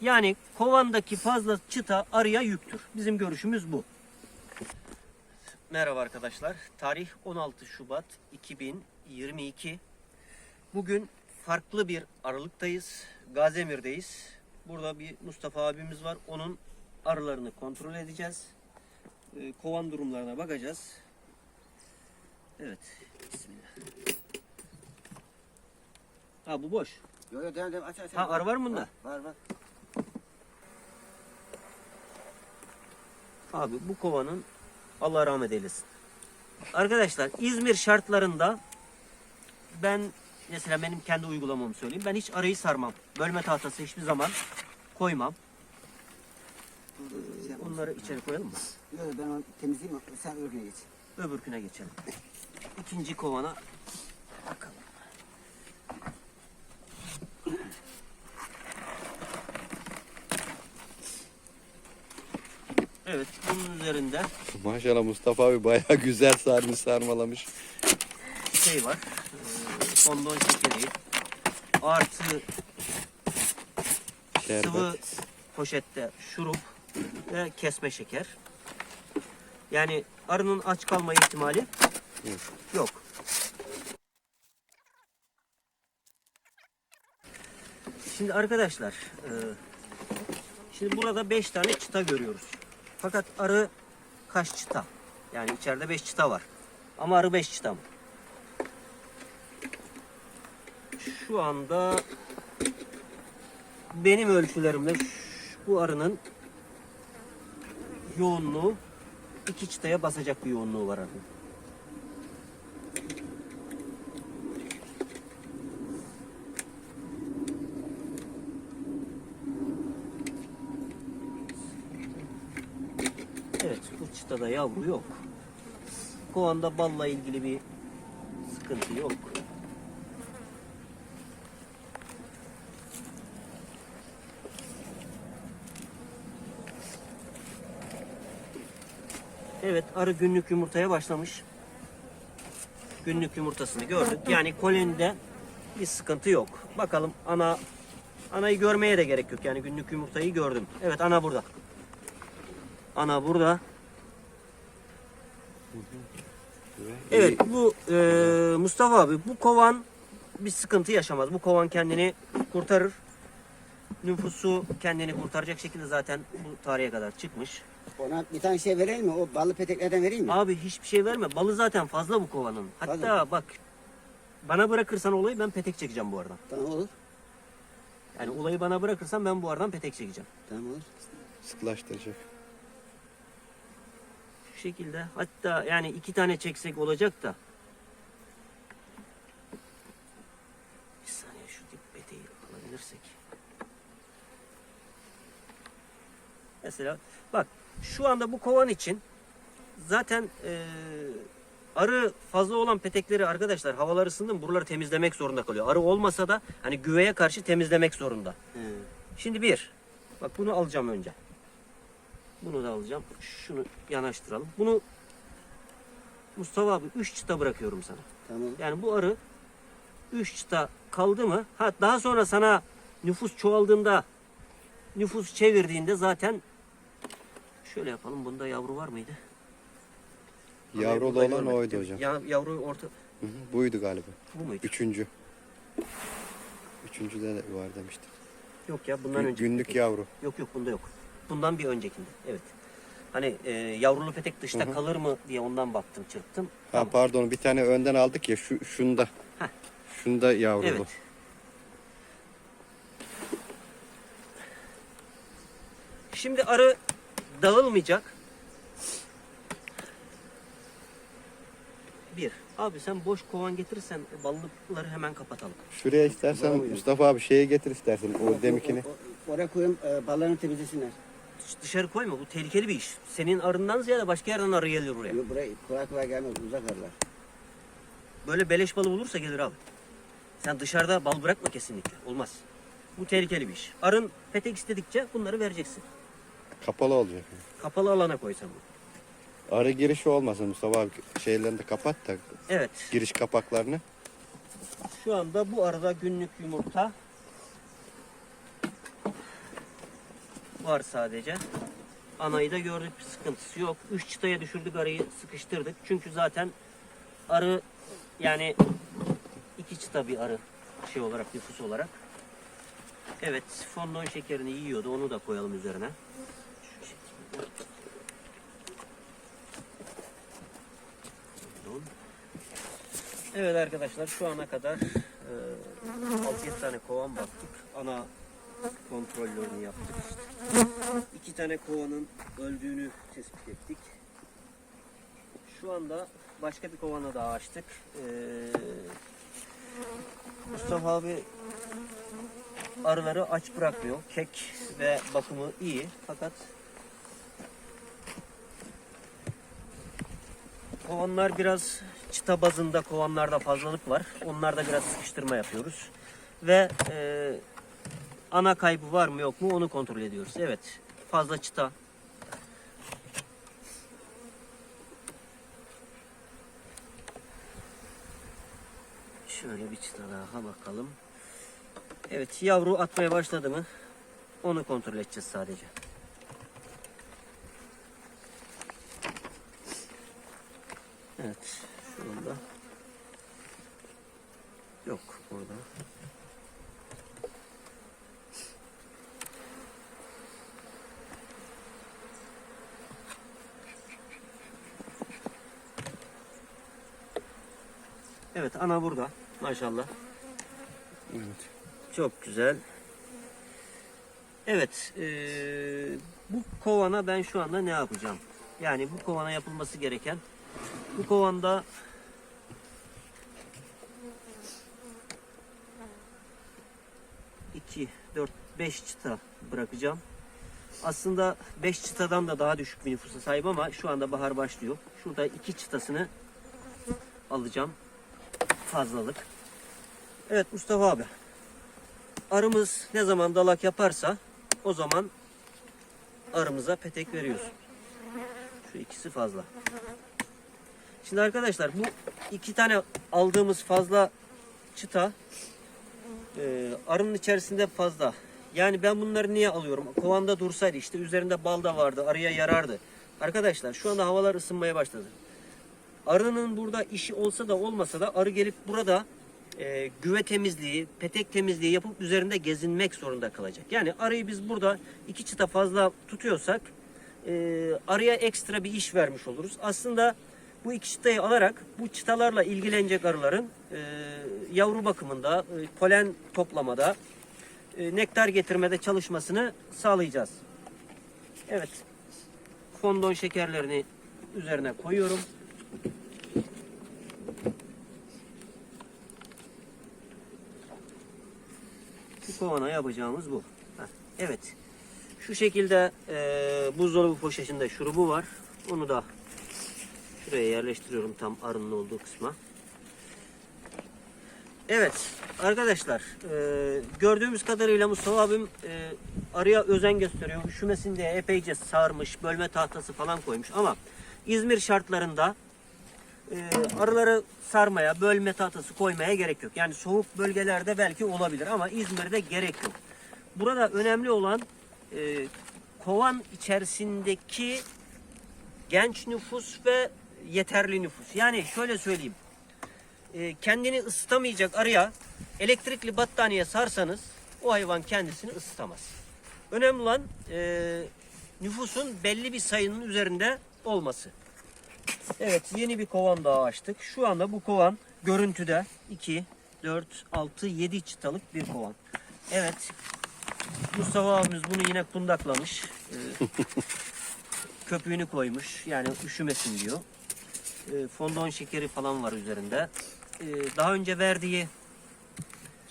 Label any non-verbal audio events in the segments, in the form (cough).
Yani kovandaki fazla çıta arıya yüktür. Bizim görüşümüz bu. Merhaba arkadaşlar. Tarih 16 Şubat 2022. Bugün farklı bir aralıktayız. Gazemir'deyiz. Burada bir Mustafa abimiz var. Onun arılarını kontrol edeceğiz. Ee, Kovan durumlarına bakacağız. Evet. Bismillah. Ha bu boş. Yok yok devam devam aç aç. Ha, arı var mı bunda? Var var. Abi bu kovanın Allah rahmet eylesin. Arkadaşlar İzmir şartlarında ben mesela benim kendi uygulamamı söyleyeyim. Ben hiç arayı sarmam. Bölme tahtası hiçbir zaman koymam. Bunları içeri koyalım mı? Yok ben onu temizleyeyim sen örgüne geç. Öbürküne geçelim. İkinci kovana bakalım. Evet bunun üzerinde Maşallah Mustafa abi bayağı güzel sarmış sarmalamış. şey var. e, Fondon şekeri. Artı Şerbet. sıvı poşette şurup ve kesme şeker. Yani arının aç kalma ihtimali Yok. yok. Şimdi arkadaşlar, e, şimdi burada 5 tane çıta görüyoruz. Fakat arı kaç çıta? Yani içeride 5 çıta var. Ama arı 5 çıta mı? Şu anda benim ölçülerimle bu arının yoğunluğu iki çıtaya basacak bir yoğunluğu var arının. Bu çıtada yavru yok. Kovanda balla ilgili bir sıkıntı yok. Evet arı günlük yumurtaya başlamış. Günlük yumurtasını gördük. Yani kolonide bir sıkıntı yok. Bakalım ana anayı görmeye de gerek yok. Yani günlük yumurtayı gördüm. Evet ana burada. Ana burada. Evet bu e, Mustafa abi bu kovan bir sıkıntı yaşamaz. Bu kovan kendini kurtarır. Nüfusu kendini kurtaracak şekilde zaten bu tarihe kadar çıkmış. Ona bir tane şey vereyim mi? O ballı peteklerden vereyim mi? Abi hiçbir şey verme. Balı zaten fazla bu kovanın. Hatta Fazla. bak bana bırakırsan olayı ben petek çekeceğim bu aradan. Tamam olur. Yani olayı bana bırakırsan ben bu aradan petek çekeceğim. Tamam olur. Sıklaştıracak. Şu şekilde. Hatta yani iki tane çeksek olacak da. Bir saniye şu dip peteği alabilirsek. Mesela bak şu anda bu kovan için zaten eee, arı fazla olan petekleri arkadaşlar havalar ısındı mı buraları temizlemek zorunda kalıyor. Arı olmasa da hani güveye karşı temizlemek zorunda. He. Şimdi bir. Bak bunu alacağım önce. Bunu da alacağım. Şunu yanaştıralım. Bunu Mustafa abi 3 çıta bırakıyorum sana. Tamam. Yani bu arı 3 çıta kaldı mı? Ha daha sonra sana nüfus çoğaldığında nüfus çevirdiğinde zaten şöyle yapalım. Bunda yavru var mıydı? Yavrulu olan görmedik, oydu hocam. Ya, yavru orta Hı hı, Buydu galiba. bu muydu? Üçüncü. Üçüncüde de var demiştim. Yok ya bundan Gün- önce. Günlük yavru. Yok yok bunda yok. Bundan bir öncekinde. Evet. Hani e, yavrulu petek dışta Hı hı. kalır mı diye ondan baktım çırptım. Ha Tamam. pardon bir tane önden aldık ya şu şunda. Heh. Şunda yavrulu. Evet. Şimdi arı dağılmayacak. Bir. Abi sen boş kovan getirirsen ballıkları hemen kapatalım. Şuraya istersen. Mustafa abi şeye getir istersen o demikini. Oraya koyayım e, ballarını temizlesinler. Dış- Dışarı koyma bu tehlikeli bir iş. Senin arından ziyade başka yerden arı gelir buraya. Yok buraya kolay kolay gelmez uzak arılar. Böyle beleş balı bulursa gelir abi. Sen dışarıda bal bırakma kesinlikle. Olmaz. Bu tehlikeli bir iş. Arın petek istedikçe bunları vereceksin. Kapalı olacak. Kapalı alana koy sen bunu. Arı girişi olmasın Mustafa abi şeylerini de kapat da Evet. giriş kapaklarını. Şu anda bu arada günlük yumurta var sadece. Anayı da gördük bir sıkıntısı yok. Üç çıtaya düşürdük arıyı sıkıştırdık. Çünkü zaten arı yani iki çıta bir arı şey olarak nüfus olarak. Evet fondon şekerini yiyordu onu da koyalım üzerine. Evet arkadaşlar şu ana kadar e, 6-7 tane kovan baktık. Ana kontrollerini yaptık. İki tane kovanın öldüğünü tespit ettik. Şu anda başka bir kovanı daha açtık. Ee, Mustafa abi arıları aç bırakmıyor. Kek ve bakımı iyi. Fakat kovanlar biraz çıta bazında kovanlarda fazlalık var. Onlarda biraz sıkıştırma yapıyoruz. Ve e, ana kaybı var mı yok mu onu kontrol ediyoruz. Evet fazla çıta. Şöyle bir çıta daha bakalım. Evet yavru atmaya başladı mı onu kontrol edeceğiz sadece. Evet şu yok burada. Evet ana burada maşallah. Evet. Çok güzel. Evet eee, bu kovana ben şu anda ne yapacağım? Yani bu kovana yapılması gereken bu kovanda iki, dört, beş çıta bırakacağım. Aslında 5 çıtadan da daha düşük bir nüfusa sahip ama şu anda bahar başlıyor. Şurada iki çıtasını alacağım. Fazlalık. Evet Mustafa abi. Arımız ne zaman dalak yaparsa o zaman arımıza petek veriyorsun. Şu ikisi fazla. Şimdi arkadaşlar bu iki tane aldığımız fazla çıta e, arının içerisinde fazla. Yani ben bunları niye alıyorum? Kovanda dursaydı işte üzerinde bal da vardı arıya yarardı. Arkadaşlar şu anda havalar ısınmaya başladı. Arının burada işi olsa da olmasa da arı gelip burada e, güve temizliği, petek temizliği yapıp üzerinde gezinmek zorunda kalacak. Yani arıyı biz burada iki çıta fazla tutuyorsak e, arıya ekstra bir iş vermiş oluruz. Aslında bu iki çıtayı alarak bu çıtalarla ilgilenecek arıların e, yavru bakımında, e, polen toplamada, e, nektar getirmede çalışmasını sağlayacağız. Evet, fondon şekerlerini üzerine koyuyorum. Kovana yapacağımız bu. Heh, Evet. Şu şekilde e, buzdolabı poşetinde şurubu var. Onu da şuraya yerleştiriyorum tam arının olduğu kısma. Evet arkadaşlar e, gördüğümüz kadarıyla Mustafa abim e, arıya özen gösteriyor. Üşümesin diye epeyce sarmış, bölme tahtası falan koymuş ama İzmir şartlarında e, arıları sarmaya, bölme tahtası koymaya gerek yok. Yani soğuk bölgelerde belki olabilir ama İzmir'de gerek yok. Burada önemli olan e, kovan içerisindeki genç nüfus ve yeterli nüfus. Yani şöyle söyleyeyim. E, kendini ısıtamayacak arıya elektrikli battaniye sarsanız o hayvan kendisini ısıtamaz. Önemli olan e, nüfusun belli bir sayının üzerinde olması. Evet yeni bir kovan daha açtık. Şu anda bu kovan görüntüde 2, 4, 6, 7 çıtalık bir kovan. Evet Mustafa abimiz bunu yine kundaklamış. Ee, (laughs) köpüğünü koymuş. Yani üşümesin diyor. Ee, fondon şekeri falan var üzerinde. Ee, daha önce verdiği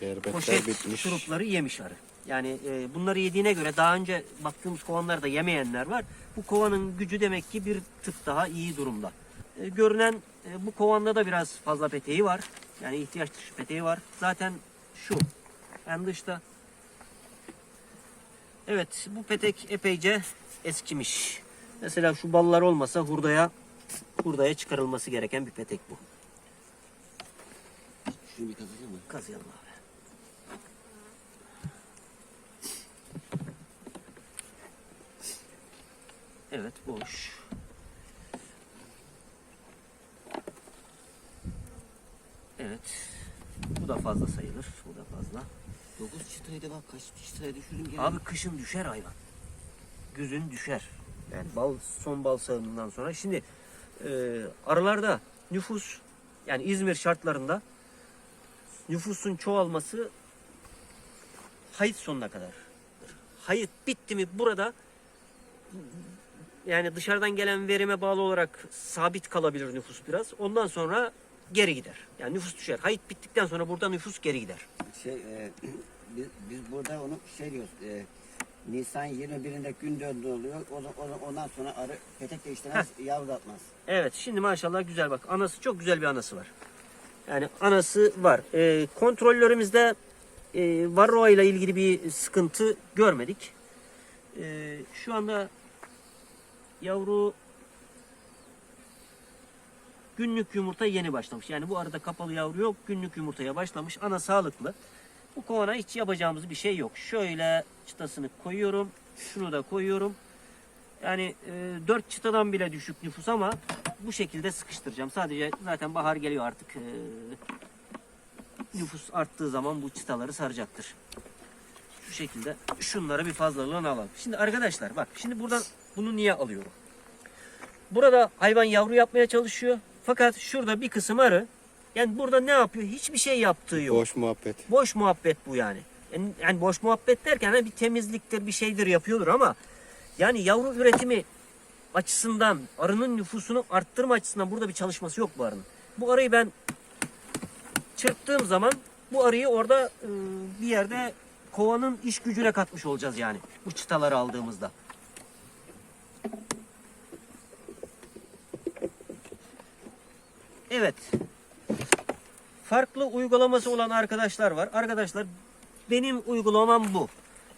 Şerbetler poşet bitmiş. şurupları yemiş arı. Yani e, bunları yediğine göre daha önce baktığımız kovanlarda yemeyenler var. Bu kovanın gücü demek ki bir tık daha iyi durumda. E, görünen e, bu kovanda da biraz fazla peteği var. Yani ihtiyaç dışı peteği var. Zaten şu en dışta. Evet bu petek epeyce eskimiş. Mesela şu ballar olmasa hurdaya hurdaya çıkarılması gereken bir petek bu. Şunu bir kazıyalım mı? Kazıyalım abi. Evet boş. Evet. Bu da fazla sayılır. Bu da fazla. 9 çıtaydı bak kaç çıtaya düşürdüm gene. Abi kışın düşer hayvan. Güzün düşer. Yani bal son bal sağımından sonra. Şimdi e, aralarda nüfus yani İzmir şartlarında nüfusun çoğalması hayıt sonuna kadar. Hayıt bitti mi burada yani dışarıdan gelen verime bağlı olarak sabit kalabilir nüfus biraz. Ondan sonra geri gider. Yani nüfus düşer. Hayıt bittikten sonra burada nüfus geri gider. Şey, e, (clears throat) biz, biz burada onu şey diyoruz. E, Nisan 21'inde gün döndü oluyor. O, o, ondan sonra arı petek değiştirmez, yavru atmaz. Evet şimdi maşallah güzel bak anası çok güzel bir anası var. Yani anası var. Ee, kontrollerimizde e, varroa ile ilgili bir sıkıntı görmedik. Ee, şu anda yavru günlük yumurta yeni başlamış. Yani bu arada kapalı yavru yok. Günlük yumurtaya başlamış. Ana sağlıklı. Bu kovana hiç yapacağımız bir şey yok. Şöyle çıtasını koyuyorum. Şunu da koyuyorum. Yani e, 4 çıtadan bile düşük nüfus ama bu şekilde sıkıştıracağım. Sadece zaten bahar geliyor artık. E, nüfus arttığı zaman bu çıtaları saracaktır. Şu şekilde şunları bir fazlalığını alalım. Şimdi arkadaşlar bak şimdi buradan bunu niye alıyorum? Burada hayvan yavru yapmaya çalışıyor. Fakat şurada bir kısım arı yani burada ne yapıyor? Hiçbir şey yaptığı yok. Boş muhabbet. Boş muhabbet bu yani. Yani, yani boş muhabbet derken hani bir temizliktir bir şeydir yapıyordur ama yani yavru üretimi açısından arının nüfusunu arttırma açısından burada bir çalışması yok bu arının. Bu arıyı ben çırptığım zaman bu arıyı orada e, bir yerde kovanın iş gücüne katmış olacağız yani bu çıtaları aldığımızda. Evet. Farklı uygulaması olan arkadaşlar var. Arkadaşlar benim uygulamam bu.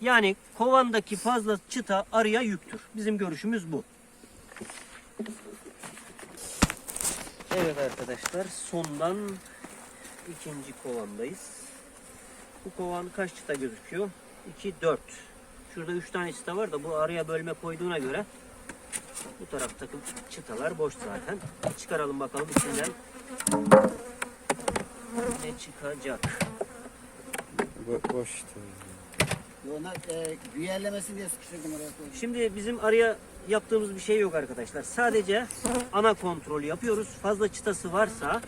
Yani kovandaki fazla çıta arıya yüktür. Bizim görüşümüz bu. Evet arkadaşlar sondan ikinci kovandayız. Bu kovan kaç çıta gözüküyor? 2, 4. Şurada 3 tane çıta var da bu araya bölme koyduğuna göre bu taraftaki çıtalar boş zaten. Çıkaralım bakalım içinden ne çıkacak. Bo- boş işte. Ona e, güyerlemesin diye sıkıştırdım oraya koydum. Şimdi bizim araya yaptığımız bir şey yok arkadaşlar. Sadece ana kontrolü yapıyoruz. Fazla çıtası varsa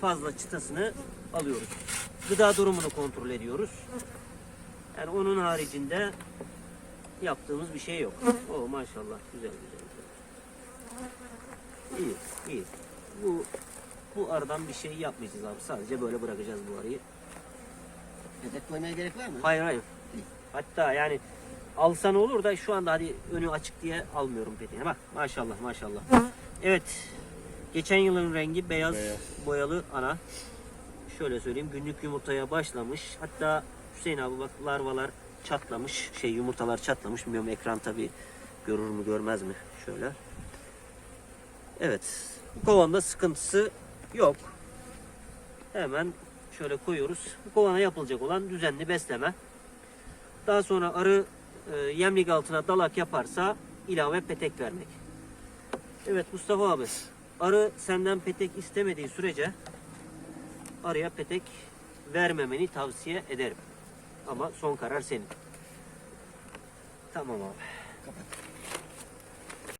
fazla çıtasını alıyoruz. Gıda durumunu kontrol ediyoruz. Yani onun haricinde yaptığımız bir şey yok. O maşallah güzel güzel. İyi iyi. Bu bu aradan bir şey yapmayacağız abi. Sadece böyle bırakacağız bu arayı. Petek koymaya gerek var mı? Hayır hayır. Hatta yani alsan olur da şu anda hadi önü açık diye almıyorum peteğini. Bak maşallah maşallah. Evet. Geçen yılın rengi beyaz, Beyaz. boyalı ana. Şöyle söyleyeyim günlük yumurtaya başlamış. Hatta Hüseyin abi bak larvalar çatlamış. Şey yumurtalar çatlamış. Bilmiyorum ekran tabi görür mü görmez mi? Şöyle. Evet. Bu kovanda sıkıntısı yok. Hemen şöyle koyuyoruz. Bu kovana yapılacak olan düzenli besleme. Daha sonra arı e, yemlik altına dalak yaparsa ilave petek vermek. Evet Mustafa abi. Arı senden petek istemediği sürece arıya petek vermemeni tavsiye ederim. Ama son karar senin. Tamam abi. Kapat.